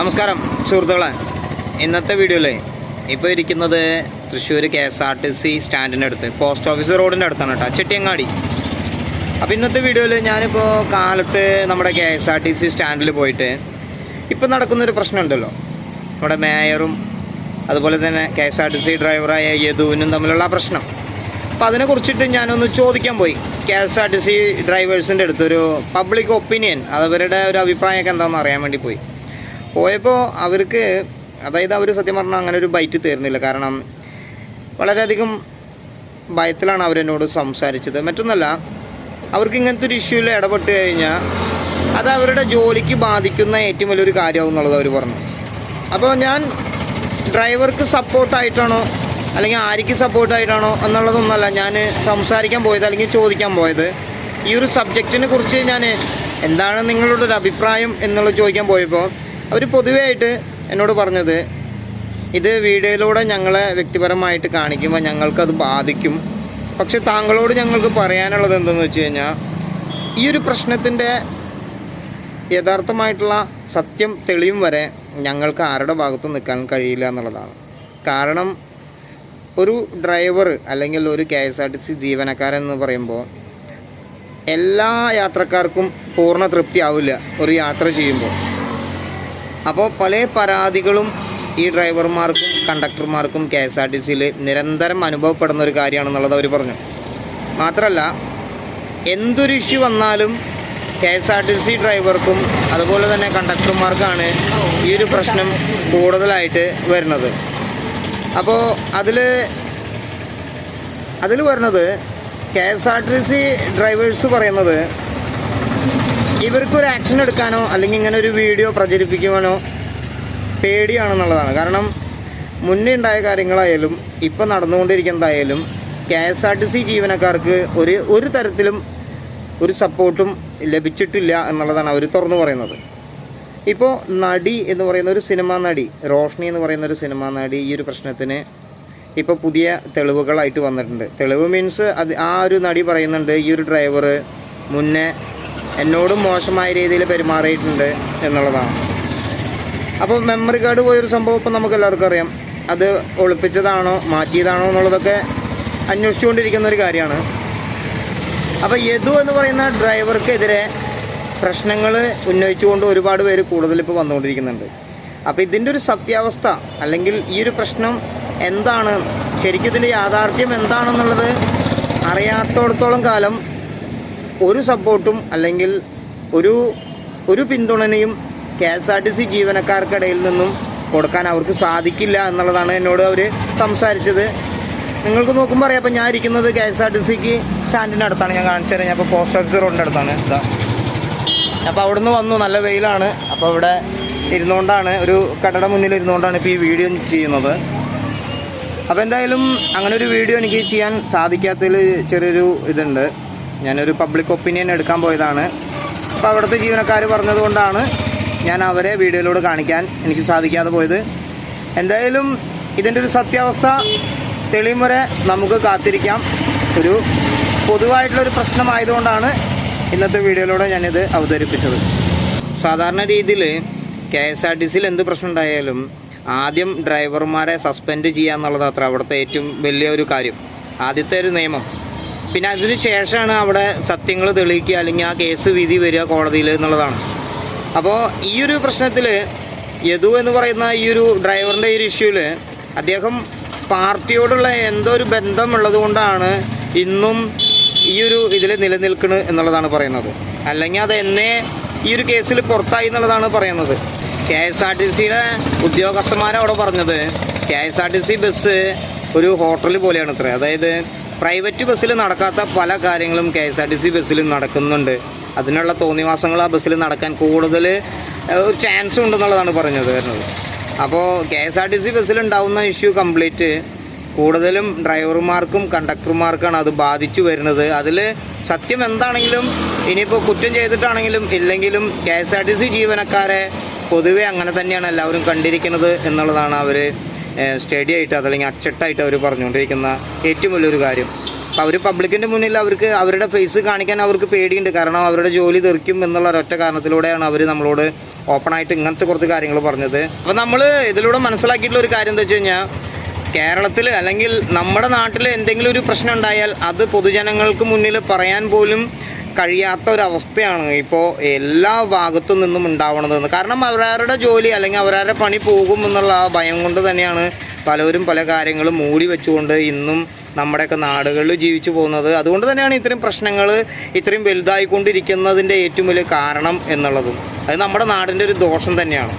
നമസ്കാരം സുഹൃത്തുക്കളെ. ഇന്നത്തെ വീഡിയോയിൽ ഇപ്പോൾ ഇരിക്കുന്നത് Thrissur K S R T C സ്റ്റാൻഡിന്റെ അടുത്ത് പോസ്റ്റ് ഓഫീസ് റോഡിന്റെ അടുത്താണ് കേട്ടോ ചെട്ടിയങ്ങാടി. അപ്പോൾ ഇന്നത്തെ വീഡിയോയിൽ ഞാനിപ്പോൾ കാലത്ത് നമ്മുടെ K S R T C സ്റ്റാൻഡിൽ പോയിട്ട് ഇപ്പോൾ നടക്കുന്നൊരു പ്രശ്നമുണ്ടല്ലോ. നമ്മുടെ മേയറും അതുപോലെ തന്നെ K S R T C ഡ്രൈവറായ യദുവിനും തമ്മിലുള്ള പ്രശ്നം. അപ്പോൾ അതിനെക്കുറിച്ചിട്ട് ഞാനൊന്ന് ചോദിക്കാൻ പോയി. K S R T C ഡ്രൈവേഴ്സിന്റെ അടുത്തൊരു പബ്ലിക് ഒപ്പീനിയൻ അതവരുടെ ഒരു അഭിപ്രായമൊക്കെ എന്താണെന്ന് അറിയാൻ വേണ്ടി പോയി. പോയപ്പോൾ അവർക്ക് അതായത് അവർ സത്യം പറഞ്ഞാൽ അങ്ങനെ ഒരു ബൈറ്റ് തീർന്നില്ല കാരണം വളരെയധികം ഭയത്തിലാണ് അവരെന്നോട് സംസാരിച്ചത്. മറ്റൊന്നല്ല അവർക്ക് ഇങ്ങനത്തെ ഒരു ഇഷ്യൂവിൽ ഇടപെട്ട് കഴിഞ്ഞാൽ അത് അവരുടെ ജോലിക്ക് ബാധിക്കുന്ന ഏറ്റവും വലിയൊരു കാര്യമാവും എന്നുള്ളത് അവർ പറഞ്ഞു. അപ്പോൾ ഞാൻ ഡ്രൈവർക്ക് സപ്പോർട്ടായിട്ടാണോ അല്ലെങ്കിൽ ആർക്ക് സപ്പോർട്ടായിട്ടാണോ എന്നുള്ളതൊന്നുമല്ല ഞാൻ സംസാരിക്കാൻ പോയത് അല്ലെങ്കിൽ ചോദിക്കാൻ പോയത്. ഈ ഒരു സബ്ജക്റ്റിനെ കുറിച്ച് ഞാൻ എന്താണ് നിങ്ങളുടെ ഒരു അഭിപ്രായം എന്നുള്ളത് ചോദിക്കാൻ പോയപ്പോൾ അവർ പൊതുവേ ആയിട്ട് എന്നോട് പറഞ്ഞത് ഇത് വീഡിയോയിലൂടെ ഞങ്ങളെ വ്യക്തിപരമായിട്ട് കാണിക്കുമ്പോൾ ഞങ്ങൾക്കത് ബാധിക്കും. പക്ഷെ താങ്കളോട് ഞങ്ങൾക്ക് പറയാനുള്ളത് എന്തെന്ന് വെച്ച് കഴിഞ്ഞാൽ ഈ ഒരു പ്രശ്നത്തിന്റെ യഥാർത്ഥമായിട്ടുള്ള സത്യം തെളിയും വരെ ഞങ്ങൾക്ക് ആരുടെ ഭാഗത്ത് നിൽക്കാൻ കഴിയില്ല എന്നുള്ളതാണ്. കാരണം ഒരു ഡ്രൈവർ അല്ലെങ്കിൽ ഒരു K S R T C ജീവനക്കാരൻ എന്ന് പറയുമ്പോൾ എല്ലാ യാത്രക്കാർക്കും പൂർണ തൃപ്തി ആവില്ല ഒരു യാത്ര ചെയ്യുമ്പോൾ. അപ്പോൾ പല പരാതികളും ഈ ഡ്രൈവർമാർക്കും കണ്ടക്ടർമാർക്കും കെ എസ് ആർ ടി സിയിൽ നിരന്തരം അനുഭവപ്പെടുന്ന ഒരു കാര്യമാണെന്നുള്ളത് അവർ പറഞ്ഞു. മാത്രമല്ല എന്തൊരു ഇഷ്യൂ വന്നാലും K S R T C ഡ്രൈവർക്കും അതുപോലെ തന്നെ കണ്ടക്ടർമാർക്കാണ് ഈ ഒരു പ്രശ്നം കൂടുതലായിട്ട് വരുന്നത്. അപ്പോൾ അതിൽ അതിൽ വരുന്നത് K S R T C drivers പറയുന്നത് ഇവർക്കൊരു ആക്ഷൻ എടുക്കാനോ അല്ലെങ്കിൽ ഇങ്ങനെ ഒരു വീഡിയോ പ്രചരിപ്പിക്കുവാനോ പേടിയാണെന്നുള്ളതാണ്. കാരണം മുന്നേ ഉണ്ടായ കാര്യങ്ങളായാലും ഇപ്പം നടന്നുകൊണ്ടിരിക്കുന്നതായാലും K S R T C ജീവനക്കാർക്ക് ഒരു ഒരു തരത്തിലും ഒരു സപ്പോർട്ടും ലഭിച്ചിട്ടില്ല എന്നുള്ളതാണ് അവർ തുറന്നു പറയുന്നത്. ഇപ്പോൾ നടി എന്ന് പറയുന്ന ഒരു സിനിമാ നടി റോഷ്നി എന്ന് പറയുന്ന ഒരു സിനിമാ നടി ഈ ഒരു പ്രശ്നത്തിന് ഇപ്പോൾ പുതിയ തെളിവുകളായിട്ട് വന്നിട്ടുണ്ട്. തെളിവ് മീൻസ് അത് ആ ഒരു നടി പറയുന്നുണ്ട് ഈ ഒരു ഡ്രൈവർ മുന്നേ എന്നോടും മോശമായ രീതിയിൽ പെരുമാറിയിട്ടുണ്ട് എന്നുള്ളതാണ്. അപ്പോൾ മെമ്മറി കാർഡ് പോയൊരു സംഭവം ഇപ്പം നമുക്ക് എല്ലാവർക്കും അറിയാം. അത് ഒളിപ്പിച്ചതാണോ മാറ്റിയതാണോ എന്നുള്ളതൊക്കെ അന്വേഷിച്ചുകൊണ്ടിരിക്കുന്ന ഒരു കാര്യമാണ്. അപ്പോൾ യദു എന്ന് പറയുന്ന ഡ്രൈവർക്കെതിരെ പ്രശ്നങ്ങൾ ഉന്നയിച്ചുകൊണ്ട് ഒരുപാട് പേര് കൂടുതൽ ഇപ്പോൾ വന്നുകൊണ്ടിരിക്കുന്നുണ്ട്. അപ്പോൾ ഇതിന്റെ ഒരു സത്യാവസ്ഥ അല്ലെങ്കിൽ ഈ ഒരു പ്രശ്നം എന്താണ്? ശരിക്കും ഇതിന്റെ യാഥാർത്ഥ്യം എന്താണെന്നുള്ളത് അറിയാത്തോടത്തോളം കാലം ഒരു സപ്പോർട്ടും അല്ലെങ്കിൽ ഒരു ഒരു പിന്തുണനയും K S R T C ജീവനക്കാർക്കിടയിൽ നിന്നും കൊടുക്കാൻ അവർക്ക് സാധിക്കില്ല എന്നുള്ളതാണ് എന്നോട് അവർ സംസാരിച്ചത്. നിങ്ങൾക്ക് നോക്കുമ്പോൾ അറിയാം അപ്പോൾ ഞാൻ ഇരിക്കുന്നത് കെ എസ് ആർ ടി സിക്ക് സ്റ്റാൻഡിന്റെ അടുത്താണ്. ഞാൻ കാണിച്ചു തരാം. ഞാൻ ഇപ്പോൾ പോസ്റ്റ് ഓഫീസ് റോഡിന്റെ അടുത്താണ്. ഇതാ. അപ്പോൾ അവിടുന്ന് വന്നു. നല്ല വെയിലാണ്. അപ്പോൾ ഇവിടെ ഇരുന്നുകൊണ്ടാണ് ഒരു കടയുടെ മുന്നിൽ ഇരുന്നുകൊണ്ടാണ് ഇപ്പോൾ ഈ വീഡിയോ ചെയ്യുന്നത്. അപ്പോൾ എന്തായാലും അങ്ങനെ ഒരു വീഡിയോ എനിക്ക് ചെയ്യാൻ സാധിക്കാത്തതിൽ ചെറിയൊരു ഇതുണ്ട്. ഞാനൊരു പബ്ലിക് ഒപ്പീനിയൻ എടുക്കാൻ പോയതാണ്. അപ്പോൾ അവിടുത്തെ ജീവനക്കാർ പറഞ്ഞതുകൊണ്ടാണ് ഞാൻ അവരെ വീഡിയോയിലൂടെ കാണിക്കാൻ എനിക്ക് സാധിക്കാതെ പോയത്. എന്തായാലും ഇതിന്റെ ഒരു സത്യാവസ്ഥ തെളിയും വരെ നമുക്ക് കാത്തിരിക്കാം. ഒരു പൊതുവായിട്ടുള്ളൊരു പ്രശ്നമായതുകൊണ്ടാണ് ഇന്നത്തെ വീഡിയോയിലൂടെ ഞാനിത് അവതരിപ്പിച്ചത്. സാധാരണ രീതിയിൽ കെ എസ് ആർ ടി സിയിൽ എന്ത് പ്രശ്നം ഉണ്ടായാലും ആദ്യം ഡ്രൈവർമാരെ സസ്പെൻഡ് ചെയ്യുക എന്നുള്ളത് അത്ര അവിടുത്തെ ഏറ്റവും വലിയ ഒരു കാര്യം. ആദ്യത്തെ ഒരു നിയമം. പിന്നെ അതിന് ശേഷമാണ് അവിടെ സത്യങ്ങൾ തെളിയിക്കുക അല്ലെങ്കിൽ ആ കേസ് വിധി വരിക കോടതിയിൽ എന്നുള്ളതാണ്. അപ്പോൾ ഈ ഒരു പ്രശ്നത്തിൽ യദു എന്ന് പറയുന്ന ഈ ഒരു ഡ്രൈവറിന്റെ ഈ ഒരു ഇഷ്യൂവിൽ അദ്ദേഹം പാർട്ടിയോടുള്ള എന്തോ ഒരു ബന്ധമുള്ളത് കൊണ്ടാണ് ഇന്നും ഈ ഒരു ഇതിൽ നിലനിൽക്കുന്നത് എന്നുള്ളതാണ് പറയുന്നത്. അല്ലെങ്കിൽ അത് എന്നേ ഈ ഒരു കേസിൽ പുറത്തായി എന്നുള്ളതാണ് പറയുന്നത്. കെ എസ് ആർ ടി സിയിലെ ഉദ്യോഗസ്ഥന്മാരവിടെ പറഞ്ഞത് K S R T C bus ഒരു ഹോട്ടൽ പോലെയാണ് ഇത്ര അതായത് പ്രൈവറ്റ് ബസ്സിൽ നടക്കാത്ത പല കാര്യങ്ങളും K S R T C ബസ്സിൽ നടക്കുന്നുണ്ട്. അതിനുള്ള തോന്നിവാസങ്ങൾ ആ ബസ്സിൽ നടക്കാൻ കൂടുതൽ ഒരു ചാൻസ് ഉണ്ടെന്നുള്ളതാണ് പറഞ്ഞത് വരുന്നത്. അപ്പോൾ K S R T C ബസ്സിൽ ഉണ്ടാവുന്ന ഇഷ്യൂ കംപ്ലീറ്റ് കൂടുതലും ഡ്രൈവർമാർക്കും കണ്ടക്ടർമാർക്കാണ് അത് ബാധിച്ചു വരുന്നത്. അതിൽ സത്യം എന്താണെങ്കിലും ഇനിയിപ്പോൾ കുറ്റം ചെയ്തിട്ടാണെങ്കിലും ഇല്ലെങ്കിലും K S R T C ജീവനക്കാരെ പൊതുവെ അങ്ങനെ തന്നെയാണ് എല്ലാവരും കണ്ടിരിക്കുന്നത് എന്നുള്ളതാണ് അവർ സ്റ്റഡി ആയിട്ട് അതല്ലെങ്കിൽ അച്ചട്ടായിട്ട് അവർ പറഞ്ഞുകൊണ്ടിരിക്കുന്ന ഏറ്റവും വലിയൊരു കാര്യം. അപ്പോൾ അവർ പബ്ലിക്കിന്റെ മുന്നിൽ അവർക്ക് അവരുടെ ഫേസ് കാണിക്കാൻ അവർക്ക് പേടിയുണ്ട്. കാരണം അവരുടെ ജോലി തെറിക്കും എന്നുള്ള ഒരൊറ്റ കാരണത്തിലൂടെയാണ് അവർ നമ്മളോട് ഓപ്പണായിട്ട് ഇങ്ങനത്തെ കുറച്ച് കാര്യങ്ങൾ പറഞ്ഞത്. അപ്പോൾ നമ്മൾ ഇതിലൂടെ മനസ്സിലാക്കിയിട്ടുള്ള ഒരു കാര്യം എന്താ വെച്ച് കഴിഞ്ഞാൽ കേരളത്തിൽ അല്ലെങ്കിൽ നമ്മുടെ നാട്ടിൽ എന്തെങ്കിലും ഒരു പ്രശ്നം ഉണ്ടായാൽ അത് പൊതുജനങ്ങൾക്ക് മുന്നിൽ പറയാൻ പോലും കഴിയാത്ത ഒരവസ്ഥയാണ് ഇപ്പോൾ എല്ലാ ഭാഗത്തു നിന്നും ഉണ്ടാവണതെന്ന്. കാരണം അവരവരുടെ ജോലി അല്ലെങ്കിൽ അവരവരുടെ പണി പോകും എന്നുള്ള ഭയം കൊണ്ട് തന്നെയാണ് പലവരും പല കാര്യങ്ങളും മൂടി വെച്ചുകൊണ്ട് ഇന്നും നമ്മുടെയൊക്കെ നാടുകളിൽ ജീവിച്ചു പോകുന്നത്. അതുകൊണ്ട് തന്നെയാണ് ഇത്രയും പ്രശ്നങ്ങൾ ഇത്രയും വലുതായിക്കൊണ്ടിരിക്കുന്നതിന്റെ ഏറ്റവും വലിയ കാരണം എന്നുള്ളതും. അത് നമ്മുടെ നാടിന്റെ ഒരു ദോഷം തന്നെയാണ്.